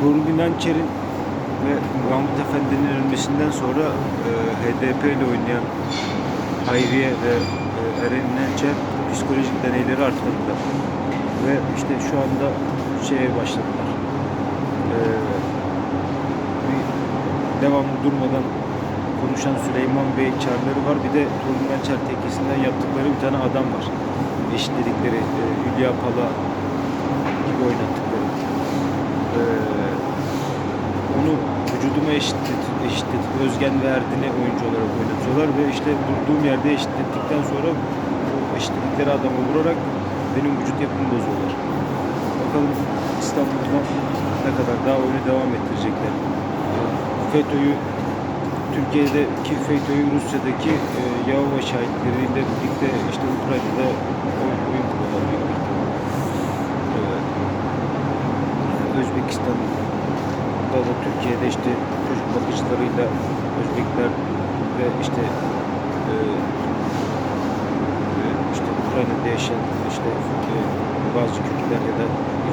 Tuğrul İnançer'in ve Mahmut Efendi'nin ölmesinden sonra e, HDP ile oynayan Hayriye ve e, Eren İnançer psikolojik deneyleri arttırdılar. Ve işte şu anda şeye başladılar. E, devamlı durmadan konuşan Süleyman Bey çarları var. Bir de Tuğrul İnançer tekisinden yaptıkları bir tane adam var. Eşitledikleri e, Hülya Pala gibi oynattıkları. E, onu vücuduma eşitlet, eşitletip Özgen ve Erdin'i oyuncu olarak oynatıyorlar ve işte durduğum yerde eşitlettikten sonra o eşitledikleri adamı vurarak benim vücut yapımı bozuyorlar. Bakalım İstanbul'da ne kadar daha oyunu devam ettirecekler. FETÖ'yü Türkiye'deki FETÖ'yü Rusya'daki e, Yahova şahitleriyle birlikte işte Ukrayna'da oyun, oyun kuruyorlar büyük bir Özbekistan'da da Türkiye'de işte çocuk bakıcılarıyla Özbekler ve işte e, e, işte Ukrayna'da yaşayan işte e, bazı Kürtler ya da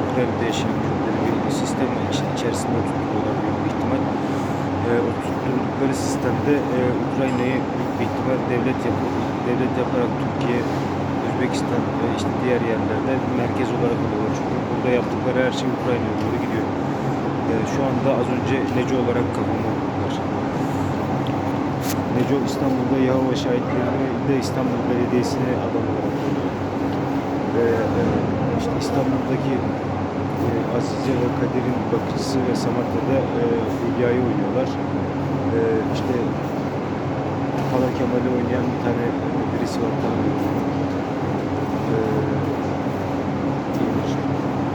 Ukrayna'da yaşayan Kürtleri bir sistem içerisinde oturtuyorlar büyük bir ihtimal. E, oturttukları sistemde e, Ukrayna'yı büyük bir ihtimal devlet yapı, devlet yaparak Türkiye, Özbekistan ve işte diğer yerlerde merkez olarak alıyorlar. Çünkü burada yaptıkları her şey Ukrayna'ya doğru gidiyor. E, şu anda az önce Neco olarak kafama vurdular. Neco İstanbul'da Yahova şahitlerini de İstanbul Belediyesi'ne adam olarak. Ve e, işte İstanbul'daki e, Azize ve Kadir'in bakıcısı ve Samatya'da Hülya'yı oynuyorlar. E, işte Pala Kemal'i oynayan bir tane birisi var tanımıyorum.